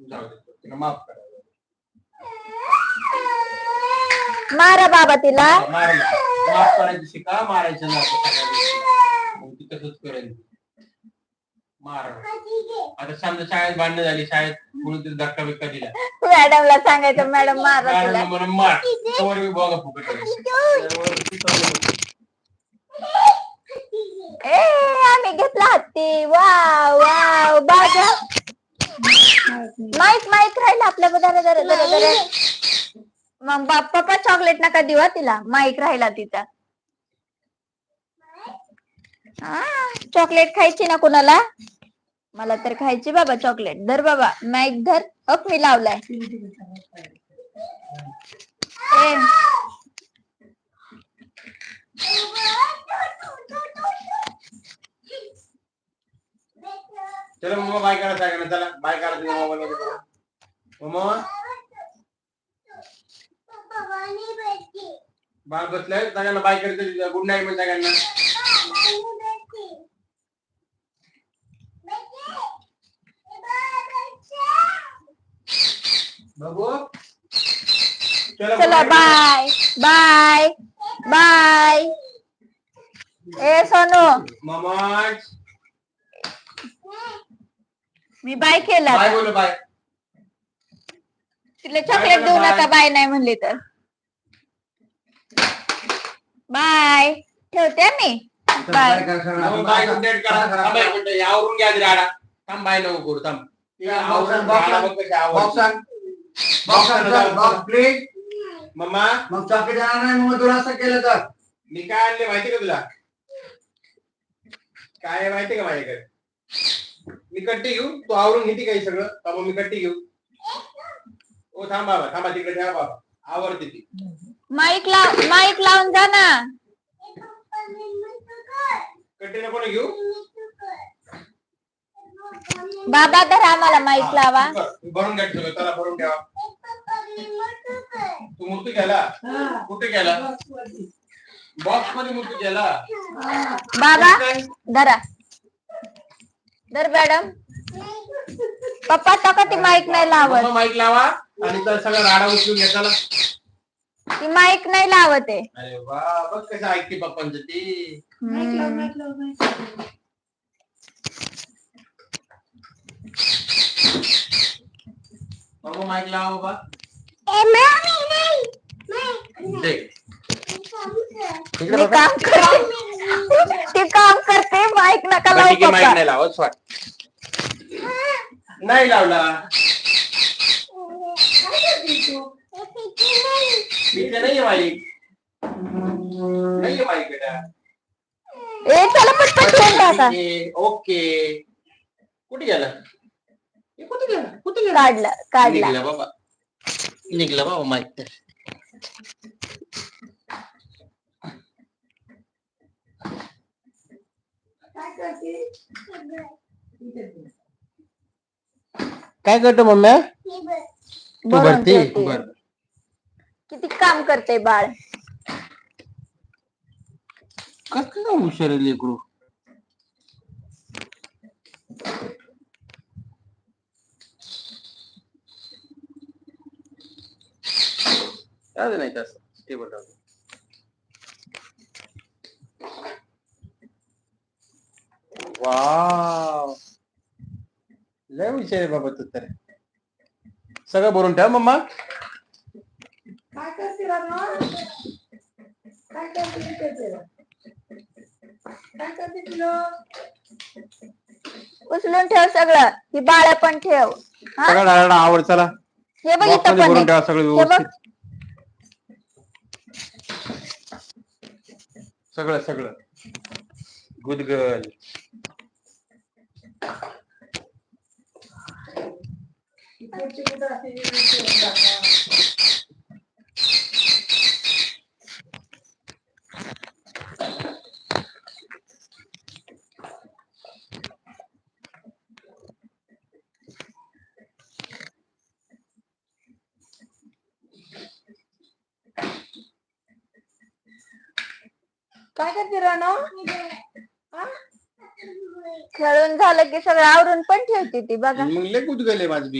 जाऊ दे तिला माफ करा. मारा बाबा तिला. मार माफ करायचं शिका मारायचं नाही सगळ्या गोष्टीला. मग ती तसंच करेल. मार. आता समजा शाळेत भांडणं झाली शाळेत म्हणून तिला धक्का बिक्का दिला. मॅडमला सांगायचं मॅडम मारा मॅडमला तिला म्हणून मार. तोवर मी बघा फुकट करेल. त्यामुळे ती चालू. ए आम्ही घेतला हत्ती. Wow wow. माईक माईक राहिला आपल्या जरा जरा जरा जरा. मग बाप पप्पा चॉकलेट नका हा तिला? माईक राहिला तिचा. चॉकलेट खायची ना कुणाला? मला तर खायची बाबा चॉकलेट धर बाबा माईक धर. अप मी लावलाय. ए चला मम्मा बाय करा सगळ्यांना चला बाय करा तुम्ही मोबाईल मध्ये बघा. मम्मा बाळ बसलाय सगळ्यांना बाय करते गुड नाईट म्हणजे सगळ्यांना. बघू. चला चला बाय. बाय बाय ए सोनू. मम्मा मी बाय केला. बाय बोलो बाय. तिला चॉकलेट देऊ नका बाय. नाही म्हणली तर. बाय. ठेवते मी. बाय. मग बाय नाईट करा. थांबा मिनिटं, हे आवरून घ्या राडा थांब बाय नको करू. थांब. मम्मा. मग चॉकलेट आणणार नाही मग तुला असं केलं तर. मी काय आणले माहिती का तुला? काय माहिती का माझ्याकडे? मी कट्टी घेऊ तू आवरून घेते काही सगळं? बाबा मी कट्टी घेऊ. ओ थांब बाबा थांबा तिकडे ठेवा बाबा. आवडते ती. माईक लाव माईक लावून जा ना. कट्टी नको ना घेऊ? बाबा धर आम्हाला माईक लावा. भरून घ्या सगळं चला भरून ठेवा. तू मूर्ती घ्यायला? कुठे गेला बॉक्समध्ये मूर्ती घ्यायला? बाबा धरा. धर मॅडम. पप्पा टका ती माईक नाही लावत. माईक लावा. आणि तर सगळं राडा उचलून घ्या चला. ती माईक नाही लावत आहे. अरे वा बघ कसं ऐकते पप्पांचं ती. बाबा माईक लावा बाबा दे. मी ती काम करते. लावू माईक पप्पा. नाही लावत नाही लावला. नाहीये माईक नाहीये माईक बेटा ए ठेवून टाका ओके. कुठे गेला? हे कुठे गेला? कुठे गेला? काढला काढला. निघला बाबा. निघला बाबा माईक काय करतो मम्मी? तू भरती बर किती काम करते बाळ? कसं हुशार आहे लेकरू? नाही तसं टेबल राहू वाव. लय हुशार आहे बाबा तू तर. सगळं भरून ठेव मम्मा. काय करते रामा? काय करते ती? करते? काय करते तुला उचलून ठेव सगळं. ही बाळ पण ठेव. हा? सगळं आवड चला. हे बघ बॉक्स इथं मध्ये पण भरून आहे. ठेवा सगळं हे बघ. व्यवस्थित. सगळं सगळं. गुड कुठं असते, काय करते राणा? खेळून झालं की सगळं आवरून पण ठेवते ती बघा. मग लय गुड गर्ल माझी